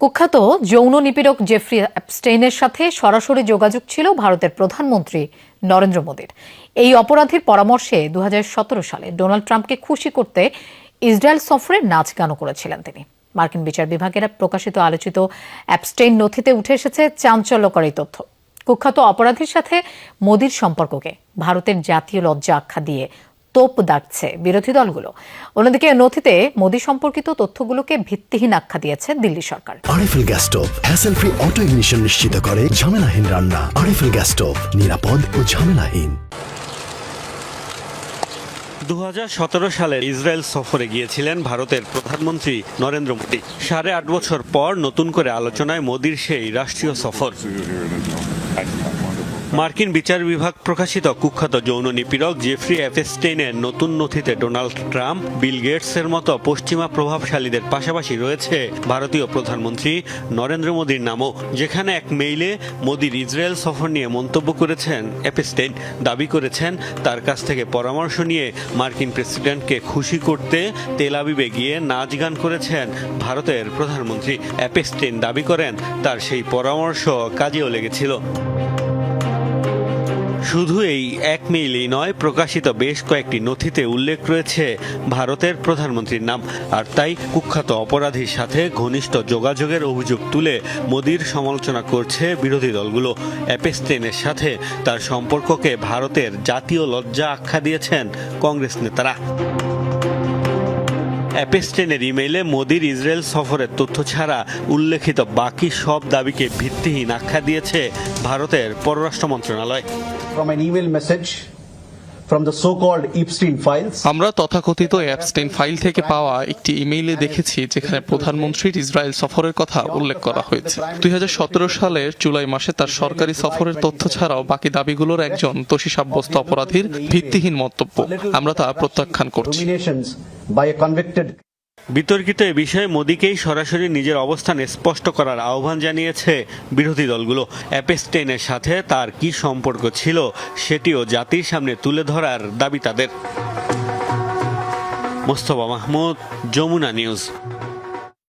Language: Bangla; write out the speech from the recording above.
কুখ্যাত যৌন নিপীড়ক জেফ্রি অ্যাপস্টেইনের সাথে সরাসরি যোগাযোগ ছিল ভারতের প্রধানমন্ত্রী নরেন্দ্র মোদীর। এই অপরাধীর পরামর্শে দু সালে ডোনাল্ড ট্রাম্পকে খুশি করতে ইসরায়েল সফরে নাচ গানও করেছিলেন তিনি। মার্কিন বিচার বিভাগের প্রকাশিত আলোচিত অ্যাপস্টেইন নথিতে উঠে এসেছে চাঞ্চল্যকর এই তথ্য। কুখ্যাত অপরাধীর সাথে মোদীর সম্পর্ককে ভারতের জাতীয় লজ্জা আখ্যা দিয়ে তোপ দাগছে বিরোধী দলগুলো। অন্যদিকে নথিতে মোদী সম্পর্কিত তথ্যগুলোকে ভিত্তিহীন আখ্যা দিয়েছে দিল্লি সরকার। RFL gas stove hassle free auto ignition নিশ্চিত করে ঝামেলাহীন রান্না। আরএফএল গ্যাস স্টোভ নিরাপদ ও ঝামেলাহীন। দু হাজার সতেরো সালে ইসরায়েল সফরে গিয়েছিলেন ভারতের প্রধানমন্ত্রী নরেন্দ্র মোদী। সাড়ে আট বছর পর নতুন করে আলোচনায় মোদীর সেই রাষ্ট্রীয় সফর। মার্কিন বিচার বিভাগ প্রকাশিত কুখ্যাত যৌন নিপীড়ক জেফ্রি অ্যাপেস্টেইনের নতুন নথিতে ডোনাল্ড ট্রাম্প, বিল গেটসের মতো পশ্চিমা প্রভাবশালীদের পাশাপাশি রয়েছে ভারতীয় প্রধানমন্ত্রী নরেন্দ্র মোদীর নামও, যেখানে এক মেইলে মোদীর ইসরায়েল সফর নিয়ে মন্তব্য করেছেন। অ্যাপেস্টেইন দাবি করেছেন, তার কাছ থেকে পরামর্শ নিয়ে মার্কিন প্রেসিডেন্টকে খুশি করতে তেল আবিবে গিয়ে নাচ গান করেছেন ভারতের প্রধানমন্ত্রী। অ্যাপেস্টেইন দাবি করেন, তার সেই পরামর্শ কাজেও লেগেছিল। শুধু এই এক মেইলেই নয়, প্রকাশিত বেশ কয়েকটি নথিতে উল্লেখ রয়েছে ভারতের প্রধানমন্ত্রীর নাম। আর তাই কুখ্যাত অপরাধীর সাথে ঘনিষ্ঠ যোগাযোগের অভিযোগ তুলে মোদীর সমালোচনা করছে বিরোধী দলগুলো। অ্যাপেস্টেনের সাথে তার সম্পর্ককে ভারতের জাতীয় লজ্জা আখ্যা দিয়েছেন কংগ্রেস নেতারা। অ্যাপেস্টেনের ইমেইলে মোদির ইসরায়েল সফরের তথ্য ছাড়া উল্লেখিত বাকি সব দাবিকে ভিত্তিহীন আখ্যা দিয়েছে ভারতের পররাষ্ট্র মন্ত্রণালয়। From an email message from the so-called Epstein files. আমরা তথাকথিত অ্যাপস্টেন ফাইল থেকে পাওয়া একটি ইমেইলে দেখেছি যেখানে প্রধানমন্ত্রীর ইসরায়েল সফরের কথা উল্লেখ করা হয়েছে। দুই হাজার সতেরো সালের জুলাই মাসে তার সরকারি সফরের তথ্য ছাড়াও বাকি দাবিগুলোর একজন দোষী সাব্যস্ত অপরাধীর ভিত্তিহীন মন্তব্য। আমরা তা প্রত্যাখ্যান করছি। বিতর্কিত এ বিষয়ে মোদীকেই সরাসরি নিজের অবস্থান স্পষ্ট করার আহ্বান জানিয়েছে বিরোধী দলগুলো। অ্যাপেস্টেনের সাথে তার কি সম্পর্ক ছিল সেটিও জাতির সামনে তুলে ধরার দাবি তাদের। মোস্তফা মাহমুদ, যমুনা নিউজ।